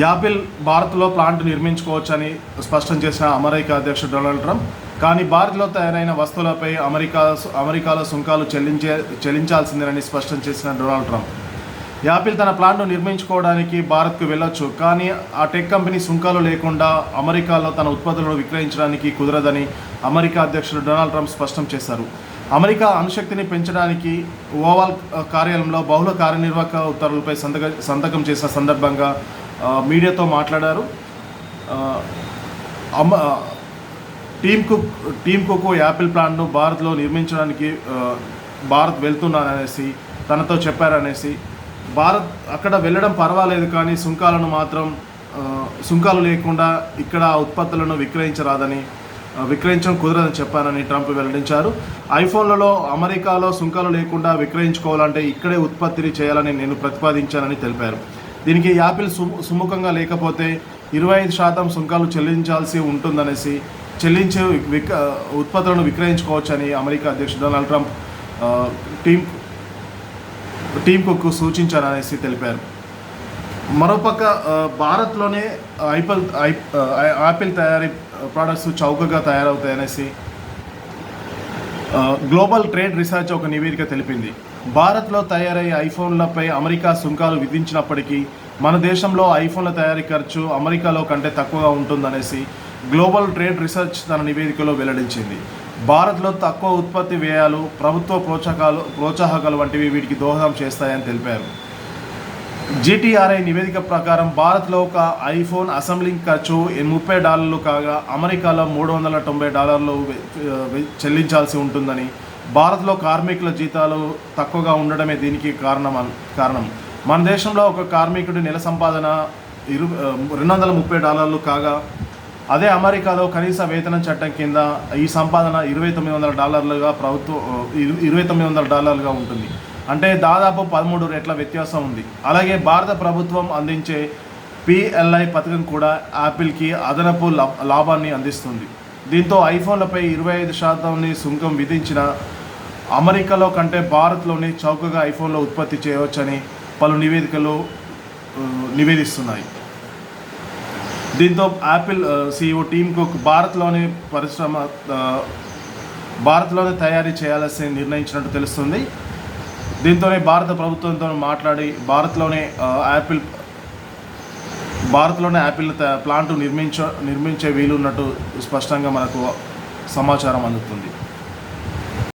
Apple భారత్లో plant నిర్మించుకోవచ్చని స్పష్టం చేసిన అమెరికా అధ్యక్షుడు డొనాల్డ్ ట్రంప్. కానీ భారత్లో తయారైన వస్తువులపై అమెరికా అమెరికాలో సుంకాలు చెల్లించే చెల్లించాల్సిందేనని స్పష్టం చేసిన డొనాల్డ్ ట్రంప్. యాపిల్ తన ప్లాంట్ను నిర్మించుకోవడానికి భారత్కు వెళ్ళొచ్చు కానీ ఆ టెక్ కంపెనీ సుంకాలు లేకుండా అమెరికాలో తన ఉత్పత్తులను విక్రయించడానికి కుదరదని అమెరికా అధ్యక్షుడు డొనాల్డ్ ట్రంప్ స్పష్టం చేశారు. అమెరికా అణుశక్తిని పెంచడానికి ఓవాల్ కార్యాలయంలో బహుళ కార్యనిర్వాహక ఉత్తర్వులపై సంతక సంతకం చేసిన సందర్భంగా మీడియాతో మాట్లాడారు. అమ్మ Tim Cook Tim Cook Apple ప్లాంట్ను భారత్లో నిర్మించడానికి భారత్ వెళ్తున్నాననేసి తనతో చెప్పారనేసి భారత్ అక్కడ వెళ్ళడం పర్వాలేదు కానీ సుంకాలను మాత్రం సుంకాలు లేకుండా ఇక్కడ ఉత్పత్తులను విక్రయించరాదని విక్రయించడం కుదరదని చెప్పానని ట్రంప్ వెల్లడించారు. ఐఫోన్లలో అమెరికాలో సుంకాలు లేకుండా విక్రయించుకోవాలంటే ఇక్కడే ఉత్పత్తిని చేయాలని నేను ప్రతిపాదించానని తెలిపారు. దీనికి యాపిల్ సు సుముఖంగా లేకపోతే ఇరవై ఐదు శాతం సుంకాలు చెల్లించాల్సి ఉంటుందనేసి చెల్లించే విక ఉత్పత్తులను విక్రయించుకోవచ్చని అమెరికా అధ్యక్షుడు Donald Trump Tim Tim Tim Cook సూచించారనేసి తెలిపారు. మరోపక్క భారత్లోనే ఐపల్ ఐ ఆపిల్ తయారీ ప్రోడక్ట్స్ చౌకగా తయారవుతాయనేసి గ్లోబల్ ట్రేడ్ రీసెర్చ్ ఒక నివేదిక తెలిపింది. భారత్లో తయారయ్యే ఐఫోన్లపై అమెరికా సుంకాలు విధించినప్పటికీ మన దేశంలో ఐఫోన్ల తయారీ ఖర్చు అమెరికాలో కంటే తక్కువగా ఉంటుందనేసి గ్లోబల్ ట్రేడ్ రీసెర్చ్ తన నివేదికలో వెల్లడించింది. భారత్లో తక్కువ ఉత్పత్తి వ్యయాలు ప్రభుత్వ ప్రోత్సాహకాలు ప్రోత్సాహకాలు వంటివి వీటికి దోహదం చేస్తాయని తెలిపారు. జీటీఆర్ఐ నివేదిక ప్రకారం భారత్లో ఒక ఐఫోన్ అసెంబ్లింగ్ ఖర్చు ముప్పై డాలర్లు కాగా అమెరికాలో మూడు వందల తొంభై డాలర్లు చెల్లించాల్సి ఉంటుందని భారత్లో కార్మికుల జీతాలు తక్కువగా ఉండడమే దీనికి కారణం కారణం. మన దేశంలో ఒక కార్మికుడి నెల సంపాదన ఇరు రెండు వందల ముప్పై డాలర్లు కాగా అదే అమెరికాలో కనీస వేతనం చట్టం కింద ఈ సంపాదన ఇరవై తొమ్మిది వందల డాలర్లుగా ప్రభుత్వం ఇరవై తొమ్మిది వందల డాలర్లుగా ఉంటుంది. అంటే దాదాపు పదమూడు రెట్ల వ్యత్యాసం ఉంది. అలాగే భారత ప్రభుత్వం అందించే పిఎల్ఐ పథకం కూడా యాపిల్కి అదనపు లా- లాభాన్ని అందిస్తుంది. దీంతో ఐఫోన్లపై ఇరవై ఐదు శాతంని సుంకం విధించిన అమెరికాలో కంటే భారత్లోనే చౌకగా ఐఫోన్లో ఉత్పత్తి చేయవచ్చని పలు నివేదికలు నివేదిస్తున్నాయి. దీంతో యాపిల్ సిఇఓ టీమ్ కుక్ భారత్లోని పరిశ్రమ భారత్లోనే తయారీ చేయాల్సి నిర్ణయించినట్టు తెలుస్తుంది. దీంతోనే భారత ప్రభుత్వంతో మాట్లాడి భారత్లోనే యాపిల్ భారత్లోనే యాపిల్ త- ప్లాంట్ నిర్మించ నిర్మించే వీలున్నట్టు స్పష్టంగా మనకు సమాచారం అందుతుంది.